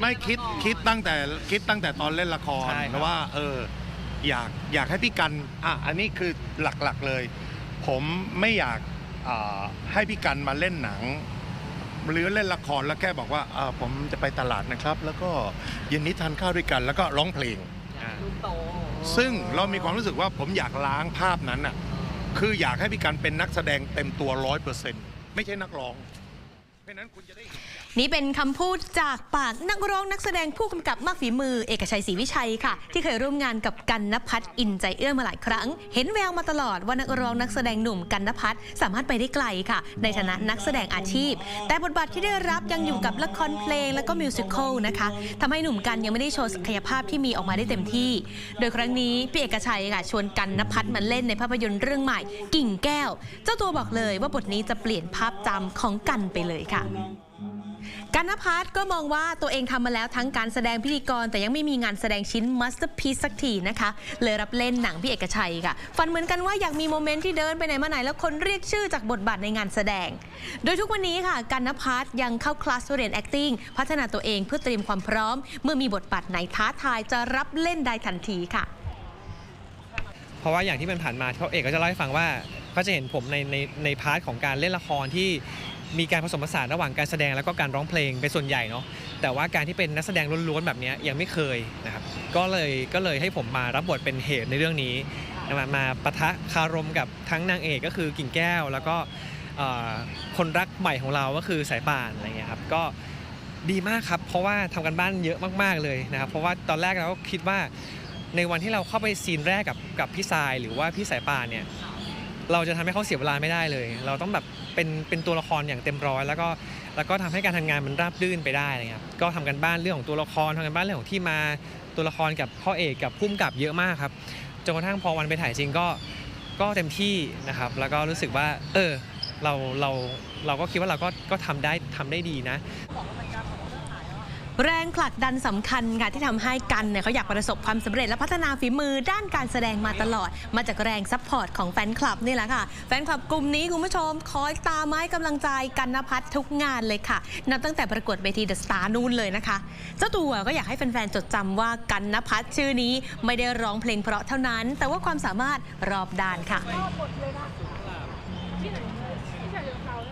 ไม่คิดคิดตั้งแต่คิดตั้งแต่ตอนเล่นละครใช่ครับนะว่า เออ อยากอยากให้พี่กันอะอันนี้คือหลักๆเลย ผมไม่อยากอ่าให้พี่กันมาเล่นหนัง หรือเล่นละครแล้วแค่บอกว่าอ่าผมจะไปตลาดนะครับ แล้วก็เย็นนี้ทานข้าวด้วยกันแล้วก็ร้องเพลงอ่าลูกโตซึ่งเรามีความรู้สึกว่าผมอยากล้างภาพนั้นอะ คืออยากให้พี่กันเป็นนักแสดงเต็มตัวร้อยเปอร์เซ็นต์ไม่ใช่นักร้องเพราะฉะ นี่เป็นคำพูดจากปากนักร้องนักแสดงผู้กำกับมากฝีมือ เอกชัยศรีวิชัยค่ะ ที่เคยร่วมงานกับกันนพัฒน์อินใจเอื้อมาหลายครั้ง เห็นแววมาตลอดว่านักร้องนักแสดงหนุ่มกันนพัฒน์สามารถไปได้ไกลค่ะ ในฐานะนักแสดงอาชีพ แต่บทบาทที่ได้รับยังอยู่กับละครเพลงและก็มิวสิควลนะคะทำให้หนุ่มกันยังไม่ได้โชว์ศักยภาพที่มีออกมาได้เต็มที่ โดยครั้งนี้พี่เอกชัยค่ะชวนกันนพัฒน์มาเล่นในภาพยนตร์เรื่องใหม่ กิ่งแก้ว เจ้าตัวบอกเลยว่าบทนี้จะเปลี่ยนภาพจำของกันไปเลยค่ะกันนพัฒน์ก็มองว่าตัวเองทำมาแล้วทั้งการแสดงพิธีกร แต่ยังไม่มีงานแสดงชิ้นมาสเตอร์พีซสักทีนะคะ เลยรับเล่นหนังพี่เอกชัยค่ะ ฝันเหมือนกันว่าอยากมีโมเมนต์ที่เดินไปไหนมาไหน แล้วคนเรียกชื่อจากบทบาทในงานแสดง โดยทุกวันนี้ค่ะ กันนพัฒน์ยังเข้าคลาสเรียน acting พัฒนาตัวเองเพื่อเตรียมความพร้อม เมื่อมีบทบาทไหนท้าทายจะรับเล่นได้ทันทีค่ะ เพราะว่าอย่างที่มันผ่านมาเขาเอกก็จะเล่าให้ฟังว่าก็จะเห็นผมในในในพาร์ทของการเล่นละครที่ มีการผสมผสานระหว่างการแสดงแล้วก็การร้องเพลงเป็นส่วนใหญ่เนาะแต่ว่าการที่เป็นนักแสดงล้วนๆแบบนี้ยังไม่เคยนะครับก็เลยก็เลยให้ผมมารับบทเป็นเหตุในเรื่องนี้มามาปะทะคารมกับทั้งนางเอกก็คือกิ่งแก้ว แล้วก็คนรักใหม่ของเราก็คือสายป่านอะไรเงี้ยครับก็ดีมากครับเพราะว่าทำกันบ้านเยอะมากๆเลยนะครับเพราะว่าตอนแรกเราก็คิดว่าในวันที่เราเข้าไปซีนแรกกับกับพี่ทรายหรือว่าพี่สายป่านเนี่ย เราจะทำให้เขาเสียเวลาไม่ได้เลย เราต้องแบบเป็นเป็นตัวละครอย่างเต็มร้อย แล้วก็แล้วก็ทำให้การทำงานมันราบรื่นไปได้นะครับก็ทำกันบ้านเรื่องของตัวละครทำกันบ้านเรื่องของที่มาตัวละครกับพ่อเอกกับพุ่มกับเยอะมากครับจนกระทั่งพอวันไปถ่ายจริงก็ก็เต็มที่นะครับ แล้วก็รู้สึกว่า เออเราเราเราก็คิดว่าเราก็ก็ทำได้ทำได้ดีนะ แรงผลักดันสำคัญค่ะที่ทำให้กันเนี่ยเขาอยากประสบความสำเร็จและพัฒนาฝีมือด้านการแสดงมาตลอด มาจากแรงซัพพอร์ตของแฟนคลับนี่แหละค่ะ แฟนคลับกลุ่มนี้คุณผู้ชม คอยตาไม้กำลังใจกันนพัฒน์ทุกงานเลยค่ะ นับตั้งแต่ประกวดเวทีเดอะสตาร์นู่นเลยนะคะ เจ้าตัวก็อยากให้แฟนๆจดจำว่ากันนพัฒน์ชื่อนี้ไม่ได้ร้องเพลงเพราะเท่านั้น แต่ว่าความสามารถรอบด้านค่ะ